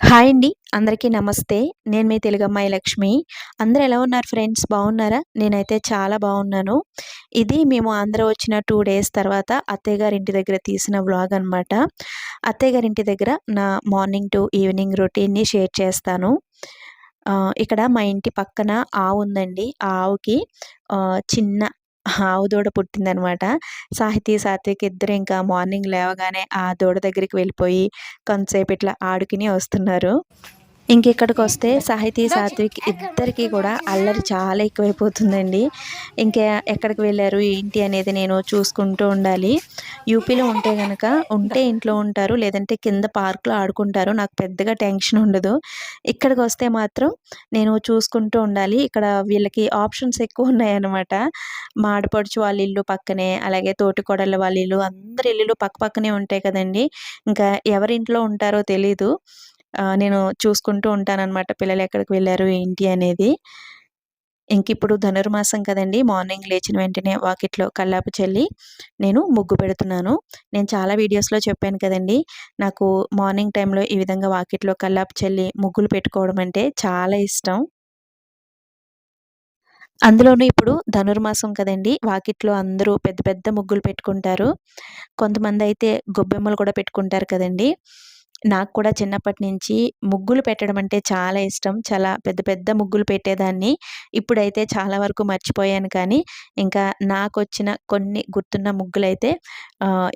Hi అండి. అందరికీ నమస్తే. నేను మీ తెలుగమ్మాయి లక్ష్మి. అందరూ ఎలా ఉన్నారు ఫ్రెండ్స్? బాగున్నారా? నేనైతే చాలా బాగున్నాను. ఇది మేము అందరూ వచ్చిన టూ డేస్ తర్వాత అత్తయ్య ఇంటి దగ్గర తీసిన వ్లాగ్ అనమాట అత్తయ్య ఇంటి దగ్గర నా మార్నింగ్ టు ఈవినింగ్ రొటీన్ని షేర్ చేస్తాను. ఇక్కడ మా ఇంటి పక్కన ఆవు ఉందండి. ఆ ఆవుకి చిన్న ఆవు దూడ పుట్టిందనమాట. సాహితీ సాత్విక్ ఇద్దరు ఇంకా మార్నింగ్ లేవగానే ఆ దూడ దగ్గరికి వెళ్ళిపోయి కొంతసేపు ఇట్లా ఆడుకుని వస్తున్నారు. ఇంకెక్కడికి వస్తే సాహితీ సాత్విక్ ఇద్దరికి కూడా అల్లరి చాలా ఎక్కువైపోతుందండి. ఇంకా ఎక్కడికి వెళ్ళారు ఏంటి అనేది నేను చూసుకుంటూ ఉండాలి. యూపీలో ఉంటే కనుక ఉంటే ఇంట్లో ఉంటారు లేదంటే కింద పార్క్లో ఆడుకుంటారు. నాకు పెద్దగా టెన్షన్ ఉండదు. ఇక్కడికి వస్తే మాత్రం నేను చూసుకుంటూ ఉండాలి. ఇక్కడ వీళ్ళకి ఆప్షన్స్ ఎక్కువ ఉన్నాయన్నమాట. మాడపడుచు వాళ్ళ ఇల్లు పక్కనే అలాగే తోటి వాళ్ళ ఇల్లు అందరి ఇల్లులు పక్క పక్కనే ఉంటాయి కదండి. ఇంకా ఎవరింట్లో ఉంటారో తెలీదు. నేను చూసుకుంటూ ఉంటానన్నమాట పిల్లలు ఎక్కడికి వెళ్ళారు ఏంటి అనేది. ఇంక ఇప్పుడు ధనుర్మాసం కదండి మార్నింగ్ లేచిన వెంటనే వాకిట్లో కల్లాపు చల్లి నేను ముగ్గు పెడుతున్నాను. నేను చాలా వీడియోస్లో చెప్పాను కదండి నాకు మార్నింగ్ టైంలో ఈ విధంగా వాకిట్లో కల్లాపు చల్లి ముగ్గులు పెట్టుకోవడం అంటే చాలా ఇష్టం. అందులోనూ ఇప్పుడు ధనుర్మాసం కదండి వాకిట్లో అందరూ పెద్ద పెద్ద ముగ్గులు పెట్టుకుంటారు. కొంతమంది అయితే గొబ్బెమ్మలు కూడా పెట్టుకుంటారు కదండి. నాకు కూడా చిన్నప్పటి నుంచి ముగ్గులు పెట్టడం అంటే చాలా ఇష్టం. చాలా పెద్ద పెద్ద ముగ్గులు పెట్టేదాన్ని. ఇప్పుడైతే చాలా వరకు మర్చిపోయాను కానీ ఇంకా నాకు వచ్చిన కొన్ని గుర్తున్న ముగ్గులు అయితే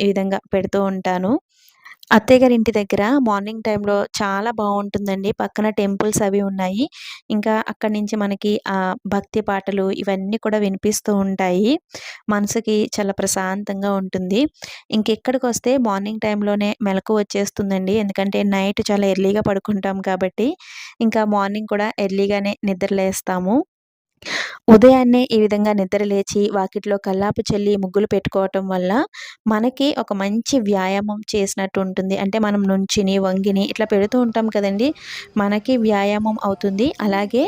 ఈ విధంగా పెడుతూ ఉంటాను. అత్తయ్య గారి ఇంటి దగ్గర మార్నింగ్ టైంలో చాలా బాగుంటుందండి పక్కన టెంపుల్స్ అవి ఉన్నాయి. ఇంకా అక్కడి నుంచి మనకి ఆ భక్తి పాటలు ఇవన్నీ కూడా వినిపిస్తూ ఉంటాయి. మనసుకి చాలా ప్రశాంతంగా ఉంటుంది. ఇంకెక్కడికి వస్తే మార్నింగ్ టైంలోనే మెలకు వచ్చేస్తుందండి. ఎందుకంటే నైట్ చాలా ఎర్లీగా పడుకుంటాం కాబట్టి ఇంకా మార్నింగ్ కూడా ఎర్లీగానే నిద్రలేస్తాము. ఉదయాన్నే ఈ విధంగా నిద్రలేచి వాకిట్లో కల్లాపు చల్లి ముగ్గులు పెట్టుకోవటం వల్ల మనకి ఒక మంచి వ్యాయామం చేసినట్టు ఉంటుంది. అంటే మనం నుంచిని వంగిని ఇట్లా పెడుతూ ఉంటాం కదండి. మనకి వ్యాయామం అవుతుంది. అలాగే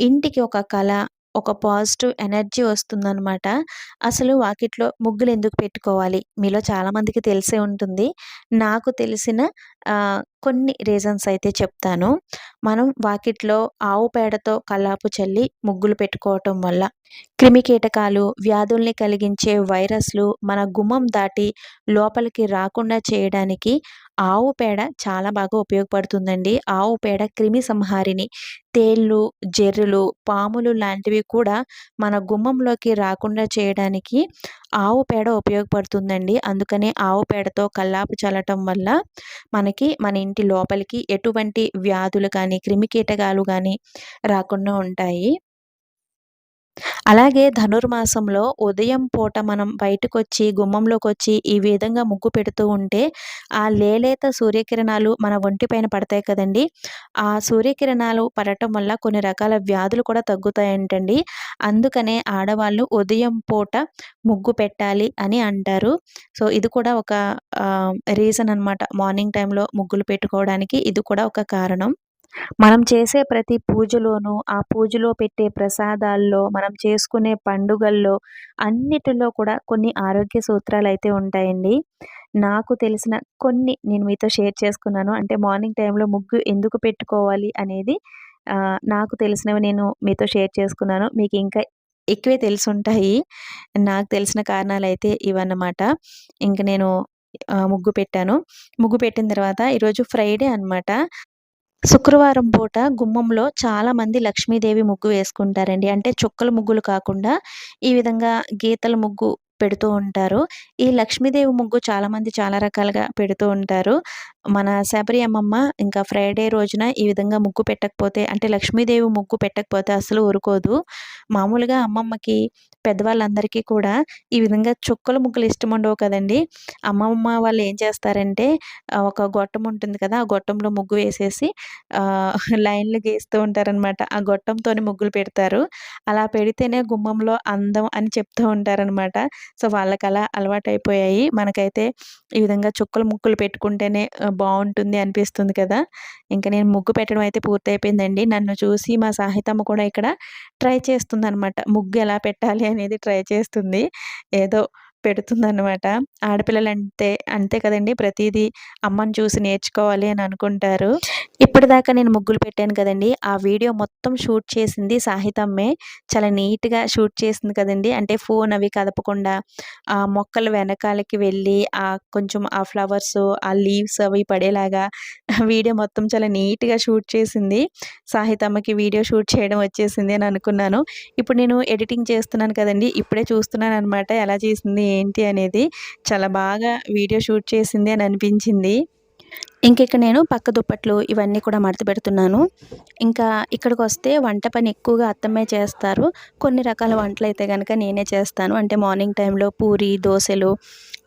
ఇంటికి ఒక కళ ఒక పాజిటివ్ ఎనర్జీ వస్తుందనమాట అసలు వాకిట్లో ముగ్గులు ఎందుకు పెట్టుకోవాలి? మీలో చాలామందికి తెలిసే ఉంటుంది. నాకు తెలిసిన కొన్ని రీజన్స్ అయితే చెప్తాను. మనం వాకిట్లో ఆవు పేడతో కల్లాపు చల్లి ముగ్గులు పెట్టుకోవటం వల్ల క్రిమికీటకాలు వ్యాధుల్ని కలిగించే వైరస్లు మన గుమ్మం దాటి లోపలికి రాకుండా చేయడానికి ఆవు పేడ చాలా బాగా ఉపయోగపడుతుందండి. ఆవు పేడ క్రిమి సంహారిని తేళ్ళు జెర్రులు పాములు లాంటివి కూడా మన గుమ్మంలోకి రాకుండా చేయడానికి ఆవు పేడ ఉపయోగపడుతుందండి. అందుకనే ఆవు పేడతో కల్లాపు చల్లటం వల్ల మనకి మన ఇంటి లోపలికి ఎటువంటి వ్యాధులు కానీ క్రిమికీటకాలు కానీ రాకుండా ఉంటాయి. అలాగే ధనుర్మాసంలో ఉదయం పూట మనం బయటకు వచ్చి గుమ్మంలోకి వచ్చి ఈ విధంగా ముగ్గు పెడుతూ ఉంటే ఆ లేలేత సూర్యకిరణాలు మన ఒంటిపైన పడతాయి కదండి. ఆ సూర్యకిరణాలు పడటం వల్ల కొన్ని రకాల వ్యాధులు కూడా తగ్గుతాయంటండి. అందుకనే ఆడవాళ్ళు ఉదయం పూట ముగ్గు పెట్టాలి అని అంటారు. సో ఇది కూడా ఒక రీజన్ అనమాట మార్నింగ్ టైంలో ముగ్గులు పెట్టుకోవడానికి. ఇది కూడా ఒక కారణం. మనం చేసే ప్రతి పూజలోనూ ఆ పూజలో పెట్టే ప్రసాదాల్లో మనం చేసుకునే పండుగల్లో అన్నిటిలో కూడా కొన్ని ఆరోగ్య సూత్రాలు అయితే ఉంటాయండి. నాకు తెలిసిన కొన్ని నేను మీతో షేర్ చేసుకున్నాను. అంటే మార్నింగ్ టైంలో ముగ్గు ఎందుకు పెట్టుకోవాలి అనేది నాకు తెలిసినవి నేను మీతో షేర్ చేసుకున్నాను. మీకు ఇంకా ఎక్కువే తెలుసుంటాయి నాకు తెలిసిన కారణాలు అయితే ఇవన్నమాట. ఇంక నేను ముగ్గు పెట్టాను. ముగ్గు పెట్టిన తర్వాత ఈరోజు ఫ్రైడే అనమాట శుక్రవారం పూట గుమ్మంలో చాలా మంది లక్ష్మీదేవి ముగ్గు వేసుకుంటారండి. అంటే చుక్కల ముగ్గులు కాకుండా ఈ విధంగా గీతల ముగ్గు పెడుతూ ఉంటారు. ఈ లక్ష్మీదేవి ముగ్గు చాలామంది చాలా రకాలుగా పెడుతూ ఉంటారు. మన శబరి అమ్మమ్మ ఇంకా ఫ్రైడే రోజున ఈ విధంగా ముగ్గు పెట్టకపోతే అంటే లక్ష్మీదేవి ముగ్గు పెట్టకపోతే అసలు ఊరుకోదు. మామూలుగా అమ్మమ్మకి పెద్దవాళ్ళందరికీ కూడా ఈ విధంగా చుక్కల ముగ్గులు ఇష్టం ఉండవు కదండి. అమ్మమ్మ వాళ్ళు ఏం చేస్తారంటే ఒక గొట్టం ఉంటుంది కదా ఆ గొట్టంలో ముగ్గు వేసేసి లైన్లు గీస్తూ ఉంటారనమాట ఆ గొట్టంతో ముగ్గులు పెడతారు. అలా పెడితేనే గుమ్మంలో అందం అని చెప్తూ ఉంటారనమాట సో వాళ్ళకి అలా అలవాటైపోయాయి. మనకైతే ఈ విధంగా చుక్కల ముగ్గులు పెట్టుకుంటేనే బాగుంటుంది అనిపిస్తుంది కదా! ఇంకా నేను ముగ్గు పెట్టడం అయితే పూర్తయిపోయిందండి. నన్ను చూసి మా సాహితమ్మ కూడా ఇక్కడ ట్రై చేస్తుంది అనమాట ముగ్గు ఎలా పెట్టాలి అనేది ట్రై చేస్తుంది. ఏదో పెడుతుందన్నమాట ఆడపిల్లలు అంటే అంతే కదండి ప్రతిదీ అమ్మని చూసి నేర్చుకోవాలి అని అనుకుంటారు ఇప్పటిదాకా నేను ముగ్గులు పెట్టాను కదండి ఆ వీడియో మొత్తం షూట్ చేసింది సాహితమ్మే. చాలా నీట్‌గా షూట్ చేసింది కదండీ! అంటే ఫోన్ అవి కదపకుండా ఆ మొక్కలు వెనకాలకి వెళ్ళి ఆ కొంచెం ఆ ఫ్లవర్స్, ఆ లీవ్స్ అవి పడేలాగా వీడియో మొత్తం చాలా నీట్‌గా షూట్ చేసింది. సాహితమ్మకి వీడియో షూట్ చేయడం వచ్చేసింది అని అనుకున్నాను. ఇప్పుడు నేను ఎడిటింగ్ చేస్తున్నాను కదండీ! ఇప్పుడే చూస్తున్నాను అనమాట ఎలా చేసింది ఏంటి అనేది. చాలా బాగా వీడియో షూట్ చేసింది అని అనిపించింది. ఇంకిక్కడ నేను పక్క దుప్పట్లు ఇవన్నీ కూడా మడత పెడుతున్నాను. ఇంకా ఇక్కడికొస్తే వంట పని ఎక్కువగా అత్తమ్మే చేస్తారు. కొన్ని రకాల వంటలు అయితే కనుక నేనే చేస్తాను. అంటే మార్నింగ్ టైంలో పూరి, దోశలు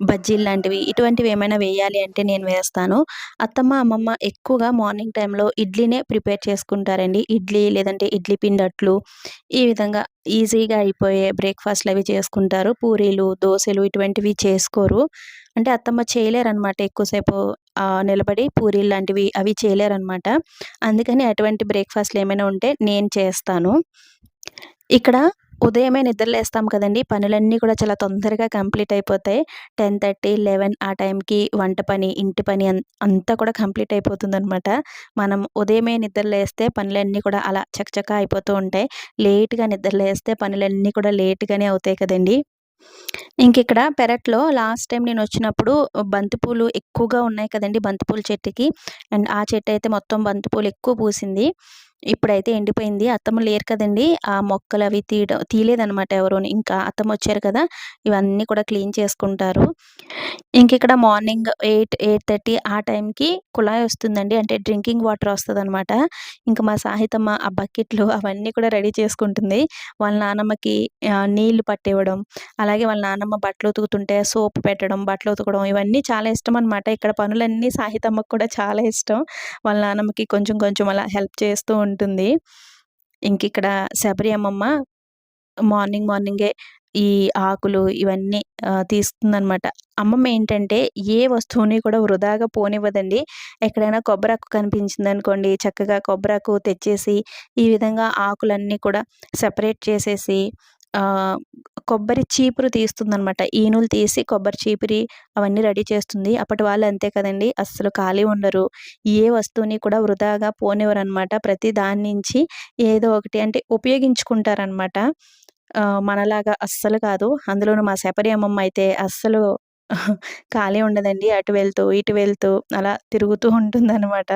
బజ్జీలు లాంటివి ఇటువంటివి ఏమైనా వేయాలి అంటే నేను వేస్తాను. అత్తమ్మ, అమ్మమ్మ ఎక్కువగా మార్నింగ్ టైంలో ఇడ్లీనే ప్రిపేర్ చేసుకుంటారండి. ఇడ్లీ లేదంటే ఇడ్లీ పిండట్లు ఈ విధంగా ఈజీగా అయిపోయే బ్రేక్ఫాస్ట్లు అవి చేసుకుంటారు. పూరీలు, దోశలు ఇటువంటివి చేసుకోరు. అంటే అత్తమ్మ చేయలేరు అనమాట ఎక్కువసేపు నిలబడి నిలబడి పూరీలు లాంటివి అవి చేయలేరనమాట. అందుకని అటువంటి బ్రేక్‌ఫాస్ట్‌లు ఏమైనా ఉంటే నేను చేస్తాను. ఇక్కడ ఉదయమే నిద్రలేస్తాం కదండి కదండీ! పనులన్నీ కూడా చాలా తొందరగా కంప్లీట్ అయిపోతాయి. 10:30, 11 ఆ టైంకి వంట పని, ఇంటి పని అంతా కూడా కంప్లీట్ అయిపోతుందనమాట. మనం ఉదయమే నిద్రలేస్తే పనులన్నీ కూడా అలా చకచకా అయిపోతూ ఉంటాయి. లేట్‌గా నిద్రలేస్తే పనులన్నీ కూడా లేట్‌గానే అవుతాయి కదండీ! ఇంకిక్కడ పెరట్లో లాస్ట్ టైం నేను వచ్చినప్పుడు బంతిపూలు ఎక్కువగా ఉన్నాయి కదండి బంతిపూల చెట్టుకి. అండ్ ఆ చెట్టు అయితే మొత్తం బంతిపూలు ఎక్కువ పూసింది. ఇప్పుడైతే ఎండిపోయింది. అత్తమ్మ లేరు కదండీ! ఆ మొక్కలు అవి తీయడం తీయలేదనమాట ఎవరుని. ఇంకా అత్తమ్మ వచ్చారు కదా! ఇవన్నీ కూడా క్లీన్ చేసుకుంటారు. ఇంకిక్కడ మార్నింగ్ 8, 8:30 ఆ టైంకి కుళాయి వస్తుందండి. అంటే డ్రింకింగ్ వాటర్ వస్తుందనమాట ఇంకా మా సాహితమ్మ ఆ బకెట్లు అవన్నీ కూడా రెడీ చేసుకుంటుంది. వాళ్ళ నానమ్మకి నీళ్ళు పట్టివ్వడం, అలాగే వాళ్ళ నానమ్మ బట్టలు ఉతుకుతుంటే సోప్ పెట్టడం, బట్టలు ఉతకడం ఇవన్నీ చాలా ఇష్టం అనమాట ఇక్కడ పనులన్నీ సాహితమ్మకు కూడా చాలా ఇష్టం. వాళ్ళ నానమ్మకి కొంచెం కొంచెం అలా హెల్ప్ చేస్తూ ఉంటుంది. ఇంకిక్కడ శబరి అమ్మమ్మ మార్నింగ్ మార్నింగే ఈ ఆకులు ఇవన్నీ తీస్తుందనమాట. అమ్మమ్మ ఏంటంటే ఏ వస్తువుని కూడా వృధాగా పోనివ్వదండి. ఎక్కడైనా కొబ్బరాకు కనిపించిందనుకోండి చక్కగా కొబ్బరాకు తెచ్చేసి ఈ విధంగా ఆకులన్నీ కూడా సెపరేట్ చేసేసి కొబ్బరి చీపురు తీస్తుందనమాట. ఈనులు తీసి కొబ్బరి చీపిరి అవన్నీ రెడీ చేస్తుంది. అప్పటి వాళ్ళు అంతే కదండీ! అస్సలు ఖాళీ ఉండరు. ఏ వస్తువుని కూడా వృధాగా పోనివ్వరనమాట. ప్రతి దాని నుంచి ఏదో ఒకటి అంటే ఉపయోగించుకుంటారనమాట. మనలాగా అస్సలు కాదు. అందులోను మా శపరి అమ్మమ్మ అయితే అస్సలు ఖాళీ ఉండదండి. అటు వెళ్తూ, ఇటు వెళ్తూ అలా తిరుగుతూ ఉంటుందన్నమాట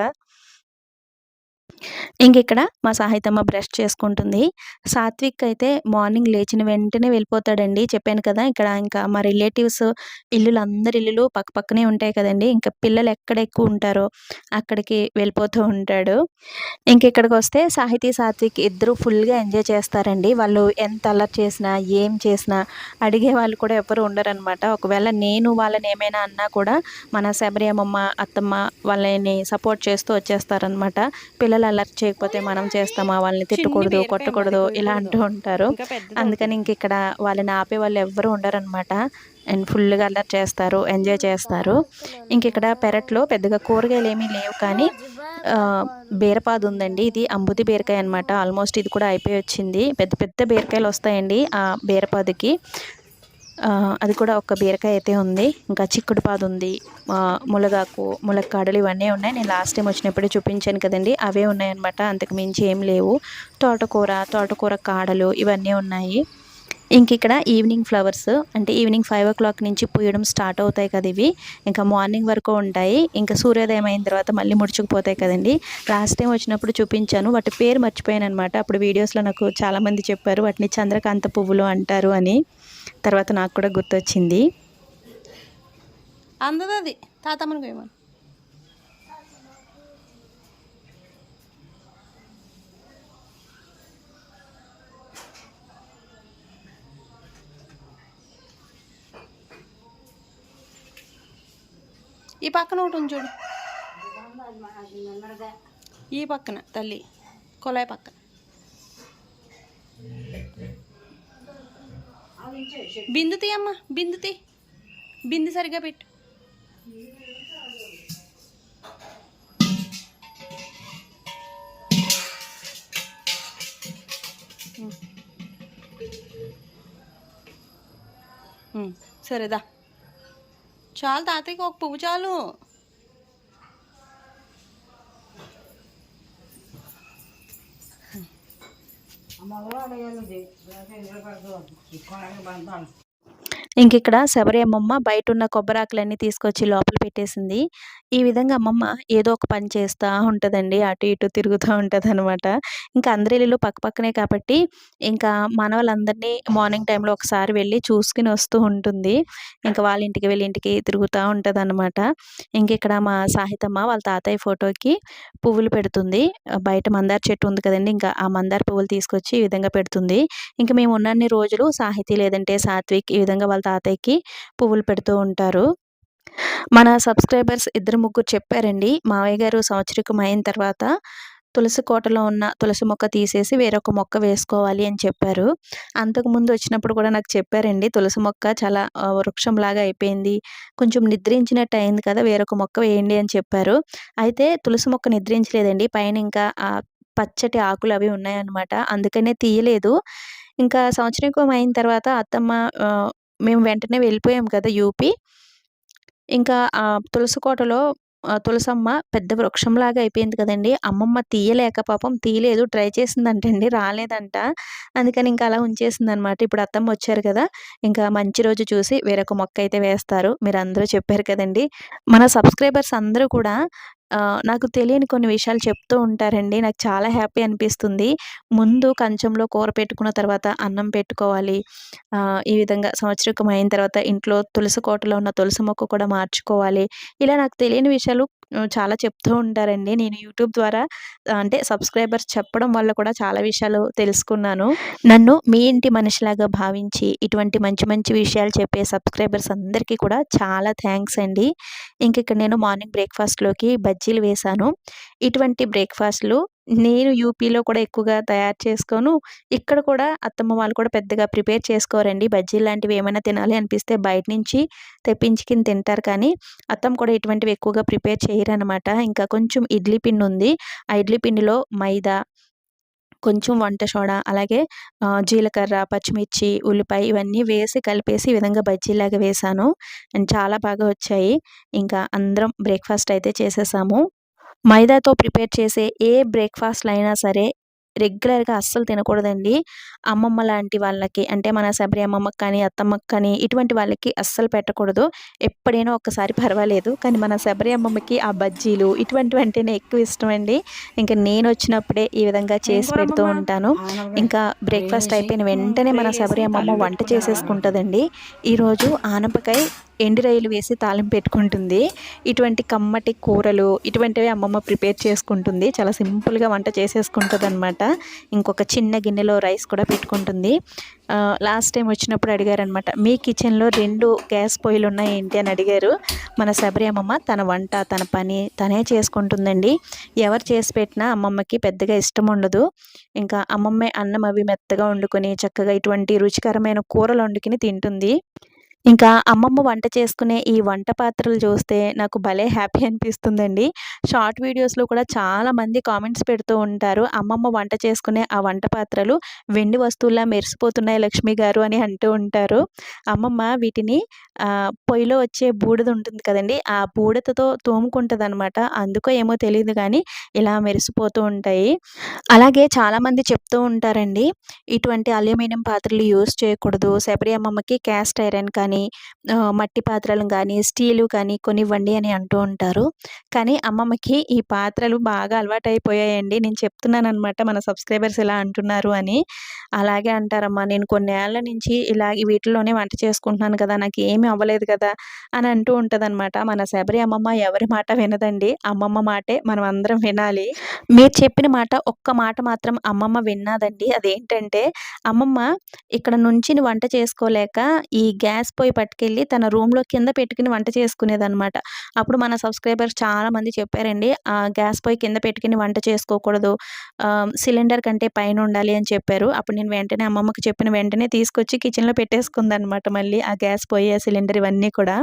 ఇంకిక్కడ మా సాహితమ్మ బ్రష్ చేసుకుంటుంది. సాత్విక్ అయితే మార్నింగ్ లేచిన వెంటనే వెళ్ళిపోతాడండి. చెప్పాను కదా! ఇక్కడ ఇంకా మా రిలేటివ్స్ ఇల్లులు అందరి ఇల్లులు పక్క పక్కనే ఉంటాయి కదండీ! ఇంకా పిల్లలు ఎక్కడ ఎక్కువ ఉంటారో అక్కడికి వెళ్ళిపోతూ ఉంటాడు. ఇంకిక్కడికొస్తే సాహితీ, సాత్విక్ ఇద్దరు ఫుల్‌గా ఎంజాయ్ చేస్తారండి. వాళ్ళు ఎంత అల్లరి చేసినా, ఏం చేసినా అడిగే వాళ్ళు కూడా ఎవ్వరు ఉండరనమాట. ఒకవేళ నేను వాళ్ళని ఏమైనా అన్నా కూడా మన శబరి అమ్మమ్మ, అత్తమ్మ వాళ్ళని సపోర్ట్ చేస్తూ వచ్చేస్తారనమాట. పిల్లలు అల్లరి చేయకపోతే మనం చేస్తామా? వాళ్ళని తిట్టకూడదు, కొట్టకూడదు ఇలా అంటూ ఉంటారు. అందుకని ఇంకిక్కడ వాళ్ళని ఆపేవాళ్ళు ఎవ్వరు ఉండరనమాట. అండ్ ఫుల్‌గా అల్లరి చేస్తారు, ఎంజాయ్ చేస్తారు. ఇంకిక్కడ పెరట్లో పెద్దగా కూరగాయలేమీ లేవు కానీ బీరపాదు ఉందండి. ఇది అంబుది బీరకాయ అనమాట. ఆల్మోస్ట్ ఇది కూడా అయిపోయొచ్చింది. పెద్ద పెద్ద బీరకాయలు వస్తాయండి ఆ బీరపాదుకి. అది కూడా ఒక బీరకాయ అయితే ఉంది. ఇంకా చిక్కుడు ఉంది ములగాకు, ములక్కాడలు ఇవన్నీ ఉన్నాయి. నేను లాస్ట్ టైం వచ్చినప్పుడే చూపించాను కదండీ! అవే ఉన్నాయన్నమాట. అంతకు మించి ఏం లేవు. తోటకూర, తోటకూర కాడలు ఇవన్నీ ఉన్నాయి. ఇంక ఇక్కడ ఈవినింగ్ ఫ్లవర్స్ అంటే ఈవినింగ్ 5:00 నుంచి పూయడం స్టార్ట్ అవుతాయి కదా ఇవి. ఇంకా మార్నింగ్ వరకు ఉంటాయి. ఇంకా సూర్యోదయం అయిన తర్వాత మళ్ళీ ముడుచుకుపోతాయి కదండి లాస్ట్ టైం వచ్చినప్పుడు చూపించాను. వాటి పేరు మర్చిపోయాను అనమాట అప్పుడు వీడియోస్‌లో నాకు చాలామంది చెప్పారు వాటిని చంద్రకాంత పువ్వులు అంటారు అని. తర్వాత నాకు కూడా గుర్తొచ్చింది. అందదది. తాతమ్మని ఏమో ఈ పక్కన ఒకటి ఉంది చూడు. ఈ పక్కన తల్లి కొలాయి పక్కన. బిందు అమ్మ బిందు తీ బిందు సరిగా పెట్టు సరేదా చాలు తాతయ్యకి ఒక పువ్వు చాలు. మగవాడు ఏముంది వ్యవసాయం నిలబడదు ఇక్కడ బంధాలు ఇంక ఇక్కడ శబరి అమ్మమ్మ బయట ఉన్న కొబ్బరాకులన్నీ తీసుకొచ్చి లోపల పెట్టేసింది. ఈ విధంగా అమ్మమ్మ ఏదో ఒక పని చేస్తూ ఉంటుందండి. అటు ఇటు తిరుగుతూ ఉంటుంది అనమాట ఇంకా అందరి ఇల్లు కాబట్టి ఇంకా మనవాళ్ళందరినీ మార్నింగ్ టైంలో ఒకసారి వెళ్ళి చూసుకుని వస్తూ ఉంటుంది. ఇంకా వాళ్ళ ఇంటికి వెళ్ళి ఇంటికి తిరుగుతూ ఉంటుంది అనమాట ఇంక ఇక్కడ మా సాహితమ్మ వాళ్ళ తాతయ్య ఫోటోకి పువ్వులు పెడుతుంది. బయట మందార చెట్టు ఉంది కదండి. ఇంకా ఆ మందార పువ్వులు తీసుకొచ్చి ఈ విధంగా పెడుతుంది. ఇంకా మేము ఉన్నన్ని రోజులు సాహితీ లేదంటే సాత్విక్ ఈ విధంగా వాళ్ళ తాతయ్యకి పువ్వులు పెడుతూ ఉంటారు. మన సబ్స్క్రైబర్స్ ఇద్దరు ముగ్గురు చెప్పారండి మావయ్య గారు సంవత్సరికం అయిన తర్వాత తులసి కోటలో ఉన్న తులసి మొక్క తీసేసి వేరొక మొక్క వేసుకోవాలి అని చెప్పారు. అంతకుముందు వచ్చినప్పుడు కూడా నాకు చెప్పారండి తులసి మొక్క చాలా వృక్షంలాగా అయిపోయింది కొంచెం నిద్రించినట్టు అయింది కదా వేరొక మొక్క వేయండి అని చెప్పారు. అయితే తులసి మొక్క నిద్రించలేదండి పైన ఇంకా ఆ పచ్చటి ఆకులు అవి ఉన్నాయన్నమాట అందుకనే తీయలేదు. ఇంకా సంవత్సరం అయిన తర్వాత అత్తమ్మ మేము వెంటనే వెళ్ళిపోయాం కదా యూపీ. ఇంకా ఆ తులసి కోటలో తులసమ్మ పెద్ద వృక్షంలాగా అయిపోయింది కదండి. అమ్మమ్మ తీయలేక పాపం తీయలేదు ట్రై చేసిందంటండి రాలేదంట. అందుకని ఇంకా అలా ఉంచేసింది అనమాట ఇప్పుడు అత్తమ్మ వచ్చారు కదా ఇంకా మంచి రోజు చూసి వేరొక మొక్క అయితే వేస్తారు. మీరు అందరూ చెప్పారు కదండి. మన సబ్స్క్రైబర్స్ అందరూ కూడా నాకు తెలియని కొన్ని విషయాలు చెప్తూ ఉంటారండి. నాకు చాలా హ్యాపీ అనిపిస్తుంది. ముందు కంచంలో కూర పెట్టుకున్న తర్వాత అన్నం పెట్టుకోవాలి. ఈ విధంగా సంవత్సరం అయిన తర్వాత ఇంట్లో తులసి కోటలో ఉన్న తులసి మొక్క కూడా మార్చుకోవాలి. ఇలా నాకు తెలియని విషయాలు చాలా చెప్తూ ఉంటారండి. నేను యూట్యూబ్ ద్వారా అంటే సబ్స్క్రైబర్స్ చెప్పడం వల్ల కూడా చాలా విషయాలు తెలుసుకున్నాను. నన్ను మీ ఇంటి మనిషిలాగా భావించి ఇటువంటి మంచి మంచి విషయాలు చెప్పే సబ్స్క్రైబర్స్ అందరికీ కూడా చాలా థ్యాంక్స్ అండి. ఇంక ఇక్కడ నేను మార్నింగ్ బ్రేక్ఫాస్ట్లోకి బజ్జీలు వేశాను. ఇటువంటి బ్రేక్ఫాస్ట్లు నేను యూపీలో కూడా ఎక్కువగా తయారు చేసుకోను. ఇక్కడ కూడా అత్తమ్మ వాళ్ళు కూడా పెద్దగా ప్రిపేర్ చేసుకోరండి. బజ్జీలు లాంటివి ఏమైనా తినాలి అనిపిస్తే బయట నుంచి తెప్పించుకుని తింటారు. కానీ అత్తమ్మ కూడా ఇటువంటివి ఎక్కువగా ప్రిపేర్ చేయరనమాట ఇంకా కొంచెం ఇడ్లీ పిండి ఉంది. ఆ ఇడ్లీ పిండిలో మైదా కొంచెం వంట సోడా అలాగే జీలకర్ర పచ్చిమిర్చి ఉల్లిపాయ ఇవన్నీ వేసి కలిపేసి ఈ విధంగా బజ్జీలాగా వేశాను అండ్ చాలా బాగా వచ్చాయి. ఇంకా అందరం బ్రేక్ఫాస్ట్ అయితే చేసేసాము. మైదాతో ప్రిపేర్ చేసే ఏ బ్రేక్ఫాస్ట్లు అయినా సరే రెగ్యులర్గా అస్సలు తినకూడదండి. అమ్మమ్మ లాంటి వాళ్ళకి అంటే మన శబరి అమ్మమ్మకి కానీ అత్తమ్మకి కానీ ఇటువంటి వాళ్ళకి అస్సలు పెట్టకూడదు. ఎప్పుడైనా ఒక్కసారి పర్వాలేదు. కానీ మన శబరి అమ్మమ్మకి ఆ బజ్జీలు ఇటువంటివి అంటేనే ఎక్కువ ఇష్టం అండి ఇంకా నేను వచ్చినప్పుడే ఈ విధంగా చేసి పెడుతూ ఉంటాను. ఇంకా బ్రేక్ఫాస్ట్ అయిపోయిన వెంటనే మన శబరి అమ్మమ్మ వంట చేసేసుకుంటుందండి. ఈరోజు ఆనపకాయ ఎండు వేసి తాలింపు పెట్టుకుంటుంది. ఇటువంటి కమ్మటి కూరలు ఇటువంటివి అమ్మమ్మ ప్రిపేర్ చేసుకుంటుంది. చాలా సింపుల్గా వంట చేసేసుకుంటుంది అనమాట ఇంకొక చిన్న గిన్నెలో రైస్ కూడా పెట్టుకుంటుంది. లాస్ట్ టైం వచ్చినప్పుడు అడిగారనమాట మీ కిచెన్లో రెండు గ్యాస్ పొయ్యిలు ఉన్నాయి ఏంటి? అని అడిగారు. మన శబరి అమ్మమ్మ తన వంట తన పని తనే చేసుకుంటుందండి. ఎవరు చేసి పెట్టినా అమ్మమ్మకి పెద్దగా ఇష్టం ఉండదు. ఇంకా అమ్మమ్మే అన్నం అవి మెత్తగా వండుకొని చక్కగా ఇటువంటి రుచికరమైన కూరలు వండుకుని తింటుంది. ఇంకా అమ్మమ్మ వంట చేసుకునే ఈ వంట పాత్రలు చూస్తే నాకు భలే హ్యాపీ అనిపిస్తుందండి. షార్ట్ వీడియోస్లో కూడా చాలా మంది కామెంట్స్ పెడుతూ ఉంటారు అమ్మమ్మ వంట చేసుకునే ఆ వంట పాత్రలు వెండి వస్తువుల్లా మెరిసిపోతున్నాయి లక్ష్మి గారు అని అంటూ ఉంటారు. అమ్మమ్మ వీటిని పొయ్యిలో వచ్చే బూడిద ఉంటుంది కదండి ఆ బూడిదతో తోముకుంటుంది అనమాట అందుకో ఏమో తెలియదు కానీ ఇలా మెరిసిపోతూ ఉంటాయి. అలాగే చాలామంది చెప్తూ ఉంటారండి ఇటువంటి అల్యూమినియం పాత్రలు యూస్ చేయకూడదు. శబరి అమ్మమ్మకి క్యాస్ట్ ఐరన్ కానీ కానీ మట్టి పాత్రలు కానీ స్టీలు కానీ కొనివ్వండి అని అంటూ ఉంటారు. కానీ అమ్మమ్మకి ఈ పాత్రలు బాగా అలవాటు అయిపోయాయండి నేను చెప్తున్నాను అనమాట మన సబ్స్క్రైబర్స్ ఇలా అంటున్నారు అని. అలాగే అంటారమ్మా నేను కొన్ని ఏళ్ళ నుంచి ఇలా వీటిలోనే వంట చేసుకుంటున్నాను కదా నాకు ఏమీ అవ్వలేదు కదా అని అంటూ ఉంటుందన్నమాట. మన శబరి అమ్మమ్మ ఎవరి మాట వినదండి. అమ్మమ్మ మాటే మనం అందరం వినాలి. మీరు చెప్పిన మాట ఒక్క మాట మాత్రం అమ్మమ్మ విన్నాదండి. అదేంటంటే అమ్మమ్మ ఇక్కడ నుంచి వంట చేసుకోలేక ఈ గ్యాస్ పొయ్యి పట్టుకెళ్ళి తన రూమ్లో కింద పెట్టుకుని వంట చేసుకునేదనమాట అప్పుడు మన సబ్స్క్రైబర్స్ చాలామంది చెప్పారండి ఆ గ్యాస్ పొయ్యి కింద పెట్టుకుని వంట చేసుకోకూడదు. సిలిండర్ కంటే పైన ఉండాలి అని చెప్పారు. అప్పుడు నేను వెంటనే అమ్మమ్మకి చెప్పిన వెంటనే తీసుకొచ్చి కిచెన్లో పెట్టేసుకుందనమాట మళ్ళీ ఆ గ్యాస్ పొయ్యి ఆ సిలిండర్ ఇవన్నీ కూడా.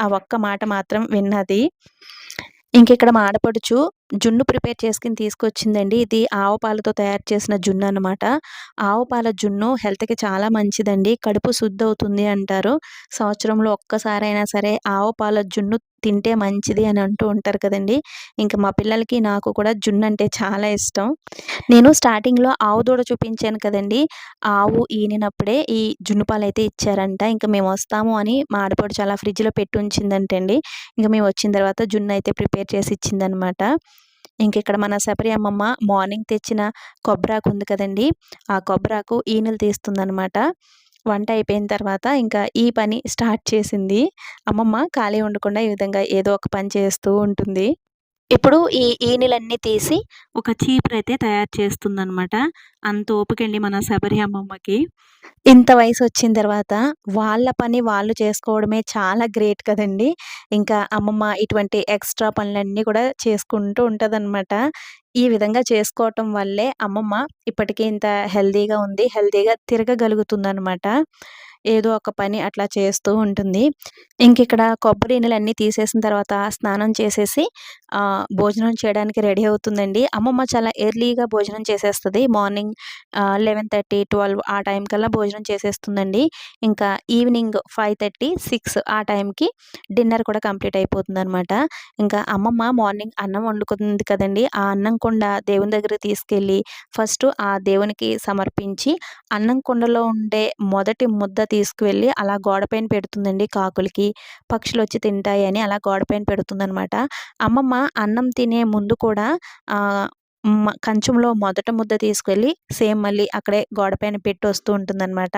ఆ ఒక్క మాట మాత్రం విన్నది. ఇంకెక్కడ మా ఆడపడుచు జున్ను ప్రిపేర్ చేసుకుని తీసుకొచ్చిందండి. ఇది ఆవు పాలతో తయారు చేసిన జున్ను అనమాట ఆవు పాల జున్ను హెల్త్కి చాలా మంచిదండి. కడుపు శుద్ధి అవుతుంది అంటారు. సంవత్సరంలో ఒక్కసారైనా సరే ఆవు పాల జున్ను తింటే మంచిది అని అంటూ ఉంటారు కదండి. ఇంకా మా పిల్లలకి నాకు కూడా జున్ను అంటే చాలా ఇష్టం. నేను స్టార్టింగ్లో ఆవు దూడ చూపించాను కదండి. ఆవు ఈనినప్పుడే ఈ జున్ను పాలు అయితే ఇచ్చారంట. ఇంకా మేము వస్తాము అని మా ఆడపడు చాలా ఫ్రిడ్జ్లో పెట్టి ఉంచిందంటండి. ఇంకా మేము వచ్చిన తర్వాత జున్ను అయితే ప్రిపేర్ చేసి ఇచ్చిందనమాట ఇంక ఇక్కడ మన శబరి అమ్మమ్మ మార్నింగ్ తెచ్చిన కొబ్బరాకు ఉంది కదండి ఆ కొబ్బరాకు ఈనెలు తీస్తుందనమాట వంట అయిపోయిన తర్వాత ఇంకా ఈ పని స్టార్ట్ చేసింది. అమ్మమ్మ ఖాళీ ఉండకుండా ఈ విధంగా ఏదో ఒక పని చేస్తూ ఉంటుంది. ఇప్పుడు ఈ ఈనెలన్నీ తీసి ఒక చీపురు అయితే తయారు చేస్తుందనమాట అంత ఓపికండి మన శబరి అమ్మమ్మకి. ఇంత వయసు వచ్చిన తర్వాత వాళ్ళ పని వాళ్ళు చేసుకోవడమే చాలా గ్రేట్ కదండి. ఇంకా అమ్మమ్మ ఇటువంటి ఎక్స్ట్రా పనులన్నీ కూడా చేసుకుంటూ ఉంటుందన్నమాట. ఈ విధంగా చేసుకోవటం వల్లే అమ్మమ్మ ఇప్పటికీ ఇంత హెల్దీగా ఉంది హెల్దీగా తిరగగలుగుతుందనమాట ఏదో ఒక పని అట్లా చేస్తూ ఉంటుంది. ఇంక ఇక్కడ కొబ్బరి నీళ్ళన్నీ తీసేసిన తర్వాత స్నానం చేసేసి భోజనం చేయడానికి రెడీ అవుతుందండి. అమ్మమ్మ చాలా ఎర్లీగా భోజనం చేసేస్తుంది. మార్నింగ్ లెవెన్ థర్టీ ట్వెల్వ్ ఆ టైం కల్లా భోజనం చేసేస్తుందండి. ఇంకా ఈవినింగ్ ఫైవ్ థర్టీ సిక్స్ ఆ టైంకి డిన్నర్ కూడా కంప్లీట్ అయిపోతుంది అనమాట ఇంకా అమ్మమ్మ మార్నింగ్ అన్నం వండుకుంది కదండి. ఆ అన్నం కుండ దేవుని దగ్గర తీసుకెళ్ళి ఫస్ట్ ఆ దేవునికి సమర్పించి అన్నం కుండలో ఉండే మొదటి ముద్ద తీసుకువెళ్ళి అలా గోడపైన పెడుతుందండి కాకులకి. పక్షులు వచ్చి తింటాయి అని అలా గోడపైన పెడుతుందనమాట అమ్మమ్మ అన్నం తినే ముందు కూడా కంచంలో మొదట ముద్ద తీసుకెళ్ళి సేమ్ మళ్ళీ అక్కడే గోడపైన పెట్టి వస్తూ ఉంటుందన్నమాట.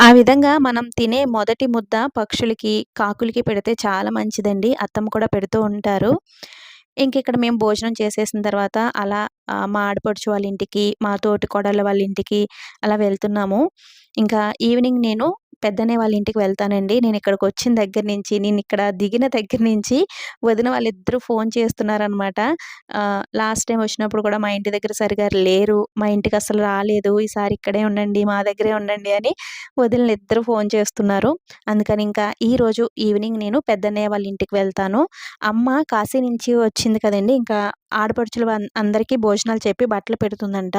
ఆ విధంగా మనం తినే మొదటి ముద్ద పక్షులకి కాకులకి పెడితే చాలా మంచిదండి. అత్తమ్మ కూడా పెడుతూ ఉంటారు. ఇంక ఇక్కడ మేము భోజనం చేసేసిన తర్వాత అలా మా ఆడపడుచు వాళ్ళ ఇంటికి మా తోటి కోడళ్ళ వాళ్ళ ఇంటికి అలా వెళ్తున్నాము. ఇంకా ఈవినింగ్ నేను పెద్దనే వాళ్ళ ఇంటికి వెళ్తానండి. నేను ఇక్కడికి వచ్చిన దగ్గర నుంచి నేను ఇక్కడ దిగిన దగ్గర నుంచి వదిన వాళ్ళిద్దరూ ఫోన్ చేస్తున్నారనమాట లాస్ట్ టైం వచ్చినప్పుడు కూడా మా ఇంటి దగ్గర సరిగా లేరు. మా ఇంటికి అసలు రాలేదు. ఈసారి ఇక్కడే ఉండండి మా దగ్గరే ఉండండి అని వదిన ఇద్దరు ఫోన్ చేస్తున్నారు. అందుకని ఇంకా ఈరోజు ఈవినింగ్ నేను పెద్దన్నయ్య వాళ్ళ ఇంటికి వెళ్తాను. అమ్మ కాశీ నుంచి వచ్చింది కదండి. ఇంకా ఆడపడుచులు అందరికీ భోజనాలు చెప్పి బట్టలు పెడుతుందంట.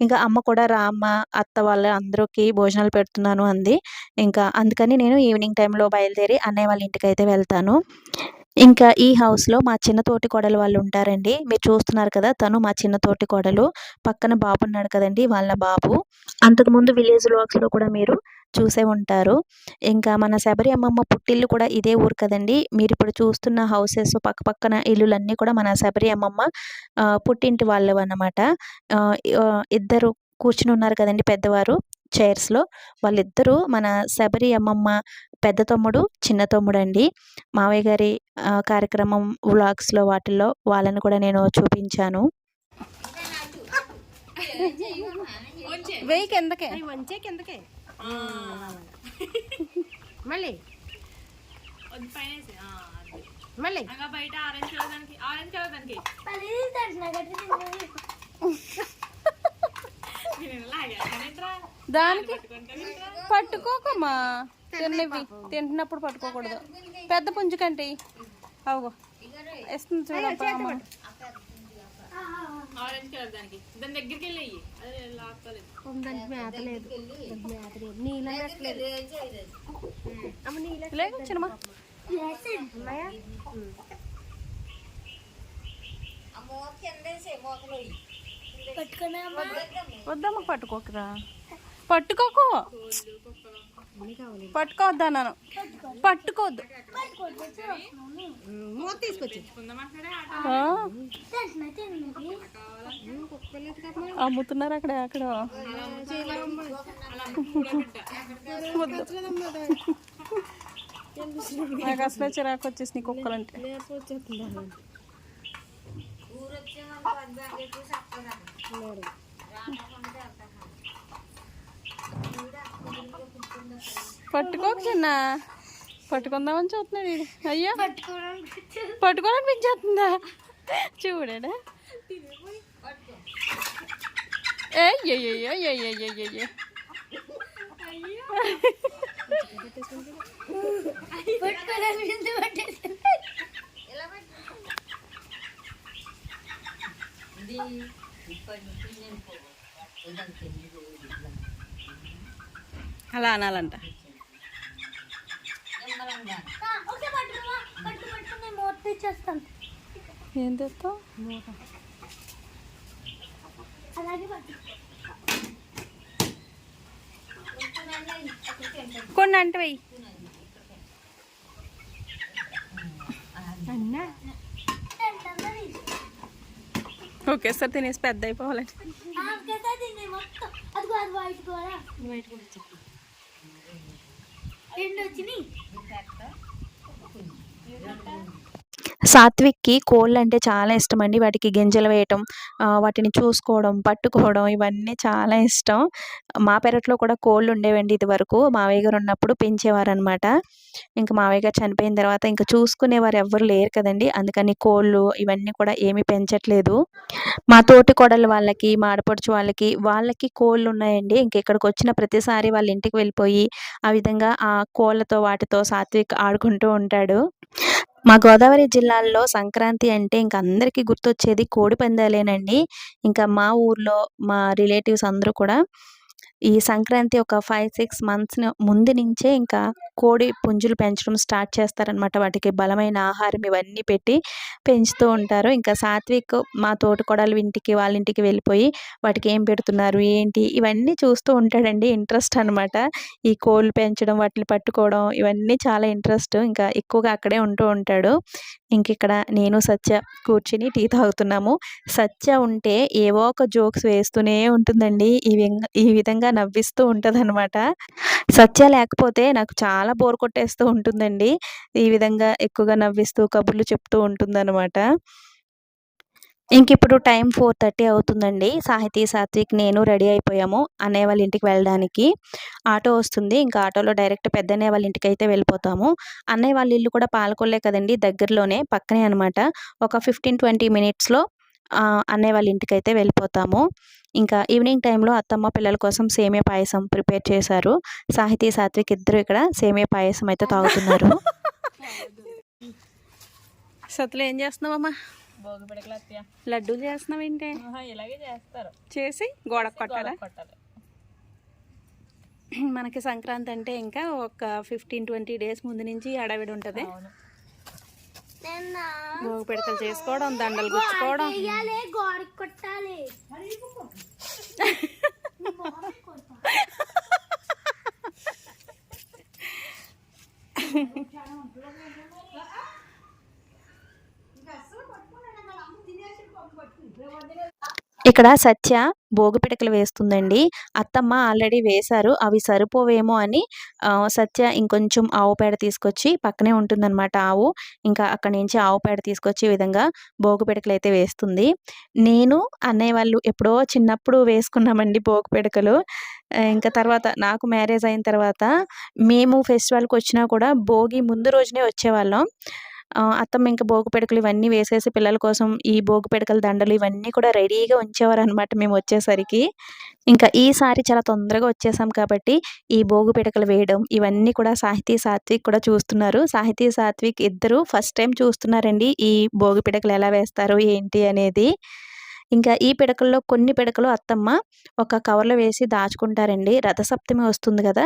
ఇంకా అమ్మ కూడా రామ్మ అత్త వాళ్ళ అందరికీ భోజనాలు పెడుతున్నాను అంది. ఇంకా అందుకని నేను ఈవినింగ్ టైంలో బయలుదేరి అన్నయ్య వాళ్ళ ఇంటికి అయితే వెళ్తాను. ఇంకా ఈ హౌస్లో మా చిన్న తోటి కోడలు వాళ్ళు ఉంటారండి. మీరు చూస్తున్నారు కదా తను మా చిన్న తోటి కోడలు. పక్కన బాబు ఉన్నాడు కదండి వాళ్ళ బాబు. అంతకుముందు విలేజ్లో కూడా మీరు చూసే ఉంటారు. ఇంకా మన శబరి అమ్మమ్మ పుట్టిల్లు కూడా ఇదే ఊరు కదండి. మీరు ఇప్పుడు చూస్తున్న హౌసెస్ పక్క పక్కన ఇల్లులన్నీ కూడా మన శబరి అమ్మమ్మ పుట్టింటి వాళ్ళు అన్నమాట ఇద్దరు కూర్చుని ఉన్నారు కదండి పెద్దవారు. చైర్స్లో వాళ్ళిద్దరూ మన శబరి అమ్మమ్మ పెద్ద తమ్ముడు చిన్న తమ్ముడు అండి మావయ్య గారి ఆ, కార్యక్రమం వ్లాగ్స్లో వాటిల్లో వాళ్ళని కూడా నేను చూపించాను. వెయ్యి కిందకే. మంచి కిందకే. మళ్ళీ. మళ్ళీ. బయట ఆరెంజ్ కలర్ దానికి ఆరెంజ్ కలర్ దానికి. దానికి పట్టుకోకమ్మా. తిన్నవి. తింటున్నప్పుడు పట్టుకోకూడదు. పెద్ద పుంజు కంటి అవుగో ఇస్తుంది చూడప్పా అమ్మ. ఆరెంజ్ కలర్ దానికి. దాని దగ్గరికి వెళ్ళి అదే లాక్కలేదు దానికి మేత లేదు. దానికి మేత లేదు. నీళ్ళ పెట్టలేదు అమ్మ నీళ్ళ లేదు చిన్నమా ఉన్నాయా వద్దమ్మా పట్టుకోకరా. పట్టుకోకు. పట్టుకోవద్దా నన్ను పట్టుకోవద్దు? అమ్ముతున్నారు అక్కడ అక్కడ. నాకు అసలే చిరాకు వచ్చేసి కుక్కలంటే. పట్టుకోక చిన్న. పట్టుకుందామని చూస్తున్నాడు వీడు. అయ్యో. పట్టుకోవాలనిపించేస్తుందా చూడాడా? అయ్యయ్యో అలా అనాలంట ఓకే పట్టుకోవా పట్టు మూత తెచ్చేస్తాను ఏం తెస్తావు? కొన్ని అంటే వెయ్యి. అన్నా. ఓకే సార్ తినేసి పెద్ద అయిపోవాలండి కదా తినే మొత్తం అదిగో అది వైట్ కూడా వైట్ కూడా రెండు వచ్చినాయి సాత్విక్కి కోళ్ళు అంటే చాలా ఇష్టం అండి వాటికి గింజలు వేయటం వాటిని చూసుకోవడం పట్టుకోవడం ఇవన్నీ చాలా ఇష్టం. మా పెరట్లో కూడా కోళ్ళు ఉండేవండి ఇది వరకు మావయ్య గారు ఉన్నప్పుడు పెంచేవారనమాట. ఇంకా మావయ్య గారు చనిపోయిన తర్వాత ఇంకా చూసుకునేవారు ఎవ్వరు లేరు కదండి. అందుకని కోళ్ళు ఇవన్నీ కూడా ఏమీ పెంచట్లేదు. మా తోటి కోడలు వాళ్ళకి మా ఆడపడుచు వాళ్ళకి వాళ్ళకి కోళ్ళు ఉన్నాయండి ఇంక ఇక్కడికి వచ్చిన ప్రతిసారి వాళ్ళ ఇంటికి వెళ్ళిపోయి ఆ విధంగా ఆ కోళ్ళతో వాటితో సాత్విక్ ఆడుకుంటూ ఉంటాడు. మా గోదావరి జిల్లాల్లో సంక్రాంతి అంటే ఇంక అందరికీ గుర్తొచ్చేది కోడి పందాలేనండి. ఇంకా మా ఊర్లో మా రిలేటివ్స్ అందరూ కూడా ఈ సంక్రాంతి ఒక ఫైవ్ సిక్స్ మంత్స్ ముందు నుంచే ఇంకా కోడి పుంజులు పెంచడం స్టార్ట్ చేస్తారనమాట వాటికి బలమైన ఆహారం ఇవన్నీ పెట్టి పెంచుతూ ఉంటారు. ఇంకా సాత్విక్ మా తోటకోడలు ఇంటికి వాళ్ళ ఇంటికి వెళ్ళిపోయి వాటికి ఏం పెడుతున్నారు ఏంటి? ఇవన్నీ చూస్తూ ఉంటాడండి. ఇంట్రెస్ట్ అనమాట ఈ కోళ్ళు పెంచడం వాటిని పట్టుకోవడం ఇవన్నీ చాలా ఇంట్రెస్ట్. ఇంకా ఎక్కువగా అక్కడే ఉంటూ ఉంటాడు. ఇంక ఇక్కడ నేను సత్య కూర్చుని టీ తాగుతున్నాము. సత్య ఉంటే ఏవో ఒక జోక్స్ వేస్తూనే ఉంటుందండి. ఈ ఈ విధంగా నవ్విస్తూ ఉంటుంది సత్య లేకపోతే నాకు చాలా బోర్ కొట్టేస్తూ ఉంటుందండి. ఈ విధంగా ఎక్కువగా నవ్విస్తూ కబుర్లు చెప్తూ ఉంటుందన్నమాట. ఇంక ఇప్పుడు టైం ఫోర్ థర్టీ అవుతుందండి. సాహితీ సాత్విక్ నేను రెడీ అయిపోయాము. అన్నయ్య వాళ్ళ ఇంటికి వెళ్ళడానికి. ఆటో వస్తుంది. ఇంకా ఆటోలో డైరెక్ట్ పెద్దన్నయ్య వాళ్ళ ఇంటికి అయితే వెళ్ళిపోతాము. అన్నయ్య వాళ్ళ ఇల్లు కూడా పాలకొల్లే కదండి దగ్గరలోనే పక్కనే అనమాట ఒక ఫిఫ్టీన్ ట్వంటీ మినిట్స్లో అన్నయ్య వాళ్ళ ఇంటికి అయితే వెళ్ళిపోతాము. ఇంకా ఈవినింగ్ టైంలో అత్తమ్మ పిల్లల కోసం సేమియా పాయసం ప్రిపేర్ చేశారు. సాహితీ సాత్విక్ ఇద్దరు ఇక్కడ సేమియా పాయసం అయితే తాగుతున్నారు. సత్తులు ఏం చేస్తున్నావమ్మా? భోగి పిడకలు అత్తయ్య లడ్డూలు చేస్తున్నావు ఏంటి ఆహా, ఇలాగే చేస్తారు. చేసి గోడకు కొట్టాలా? మనకి సంక్రాంతి అంటే ఇంకా ఒక ఫిఫ్టీన్ ట్వంటీ డేస్ ముందు నుంచి హడావిడి ఉంటుంది. భోగి పిడకలు చేసుకోవడం దండలు గుచ్చుకోవడం. కొట్టాలి. ఇక్కడ సత్య భోగి పిడకలు వేస్తుందండి. అత్తమ్మ ఆల్రెడీ వేశారు. అవి సరిపోవేమో అని సత్య ఇంకొంచెం ఆవు పేడ తీసుకొచ్చి పక్కనే ఉంటుందన్నమాట ఆవు. ఇంకా అక్కడి నుంచి ఆవు పేడ తీసుకొచ్చి విధంగా భోగి పిడకలు అయితే వేస్తుంది. నేను అన్నయ్య వాళ్ళు ఎప్పుడో చిన్నప్పుడు వేసుకున్నామండి భోగి పిడకలు ఇంకా తర్వాత నాకు మ్యారేజ్ అయిన తర్వాత మేము ఫెస్టివల్కి వచ్చినా కూడా భోగి ముందు రోజునే వచ్చేవాళ్ళం. అత్తమ్మ ఇంకా భోగి పిడకలు ఇవన్నీ వేసేసి పిల్లల కోసం ఈ భోగి పిడకల దండలు ఇవన్నీ కూడా రెడీగా ఉంచేవారు అనమాట మేము వచ్చేసరికి. ఇంకా ఈసారి చాలా తొందరగా వచ్చేసాం కాబట్టి ఈ భోగి పిడకలు వేయడం ఇవన్నీ కూడా సాహితీ సాత్విక్ కూడా చూస్తున్నారు. సాహితీ సాత్విక్ ఇద్దరు ఫస్ట్ టైం చూస్తున్నారండి ఈ భోగి పిడకలు ఎలా వేస్తారు ఏంటి అనేది. ఇంకా ఈ పిడకల్లో కొన్ని పిడకలు అత్తమ్మ ఒక కవర్లో వేసి దాచుకుంటారండి. రథసప్తమి వస్తుంది కదా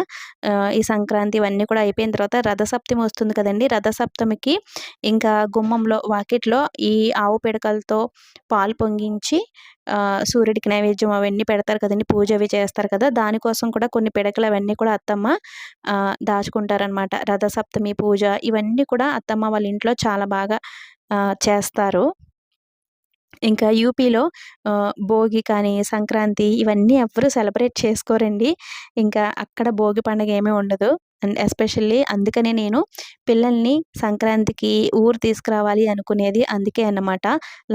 ఈ సంక్రాంతి ఇవన్నీ కూడా అయిపోయిన తర్వాత రథసప్తమి వస్తుంది కదండి. రథసప్తమికి ఇంకా గుమ్మంలో వాకిట్లో ఈ ఆవు పిడకలతో పాలు పొంగించి సూర్యుడికి నైవేద్యం అవన్నీ పెడతారు కదండి. పూజ అవి చేస్తారు కదా దానికోసం కూడా కొన్ని పిడకలు అవన్నీ కూడా అత్తమ్మ దాచుకుంటారనమాట రథసప్తమి పూజ ఇవన్నీ కూడా అత్తమ్మ వాళ్ళ ఇంట్లో చాలా బాగా చేస్తారు. ఇంకా యూపీలో ఆ, భోగి కానీ సంక్రాంతి ఇవన్నీ ఎవ్వరూ సెలబ్రేట్ చేసుకోరండి. ఇంకా అక్కడ భోగి పండుగ ఏమీ ఉండదు. అండ్ ఎస్పెషల్లీ అందుకనే నేను పిల్లల్ని సంక్రాంతికి ఊరు తీసుకురావాలి అనుకునేది అందుకే అన్నమాట.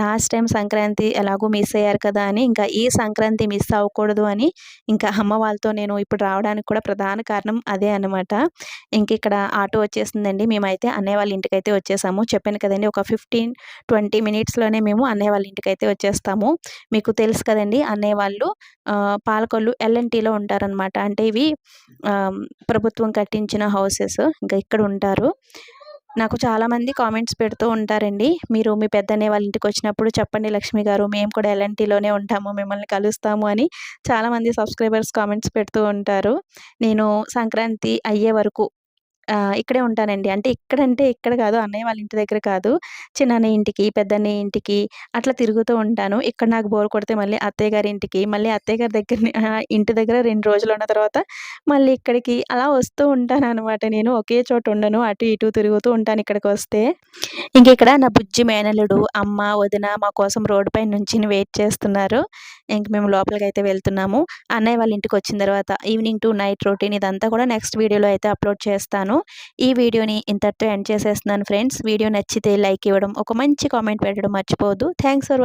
లాస్ట్ టైం సంక్రాంతి ఎలాగో మిస్ అయ్యారు కదా అని ఇంకా ఈ సంక్రాంతి మిస్ అవ్వకూడదు అని ఇంకా అమ్మ వాళ్ళతో నేను ఇప్పుడు రావడానికి కూడా ప్రధాన కారణం అదే అన్నమాట. ఇంక ఇక్కడ ఆటో వచ్చేసిందండి. మేమైతే అన్నయ్య వాళ్ళ ఇంటికి అయితే వచ్చేసాము. చెప్పాను కదండి ఒక ఫిఫ్టీన్ ట్వంటీ మినిట్స్లోనే మేము అన్నయ్య వాళ్ళ ఇంటికి అయితే వచ్చేస్తాము. మీకు తెలుసు కదండి అన్నయ్య వాళ్ళు పాలకొల్లు ఎల్ఎన్టీలో ఉంటారనమాట అంటే ఇవి ప్రభుత్వం కట్టి కట్టించిన హౌసెస్ ఇంకా ఇక్కడ ఉంటారు. నాకు చాలామంది కామెంట్స్ పెడుతూ ఉంటారండి. మీరు మీ పెద్దనే వాళ్ళ ఇంటికి వచ్చినప్పుడు చెప్పండి లక్ష్మి గారు మేము కూడా ఎల్ఎన్టీలోనే ఉంటాము మిమ్మల్ని కలుస్తాము అని చాలామంది సబ్స్క్రైబర్స్ కామెంట్స్ పెడుతూ ఉంటారు. నేను సంక్రాంతి అయ్యే వరకు ఇక్కడే ఉంటానండి. అంటే ఇక్కడంటే ఇక్కడ కాదు. అన్నయ్య వాళ్ళ ఇంటి దగ్గర కాదు. చిన్నన్నయ్య ఇంటికి పెద్దన్నయ్య ఇంటికి అట్లా తిరుగుతూ ఉంటాను. ఇక్కడ నాకు బోర్ కొడితే మళ్ళీ అత్తయ్య గారి ఇంటికి మళ్ళీ అత్తయ్య గారి దగ్గర ఇంటి దగ్గర రెండు రోజులు ఉన్న తర్వాత మళ్ళీ ఇక్కడికి అలా వస్తూ ఉంటాను అనమాట నేను ఒకే చోట ఉండను. అటు ఇటు తిరుగుతూ ఉంటాను ఇక్కడికి వస్తే. ఇంక ఇక్కడ నా బుజ్జి మేనల్లుడు అమ్మ వదిన మా కోసం రోడ్డు పై నుంచి వెయిట్ చేస్తున్నారు. ఇంక మేము లోపలికి అయితే వెళ్తున్నాము. అన్నయ్య వాళ్ళ ఇంటికి వచ్చిన తర్వాత ఈవినింగ్ టు నైట్ రొటీన్ ఇదంతా కూడా నెక్స్ట్ వీడియోలో అయితే అప్లోడ్ చేస్తాను. ఈ వీడియోని ఇంతటితో ఎండ్ చేసేస్తున్నాను ఫ్రెండ్స్. వీడియో నచ్చితే లైక్ ఇవ్వడం ఒక మంచి కామెంట్ పెట్టడం మర్చిపోవద్దు. Thanks for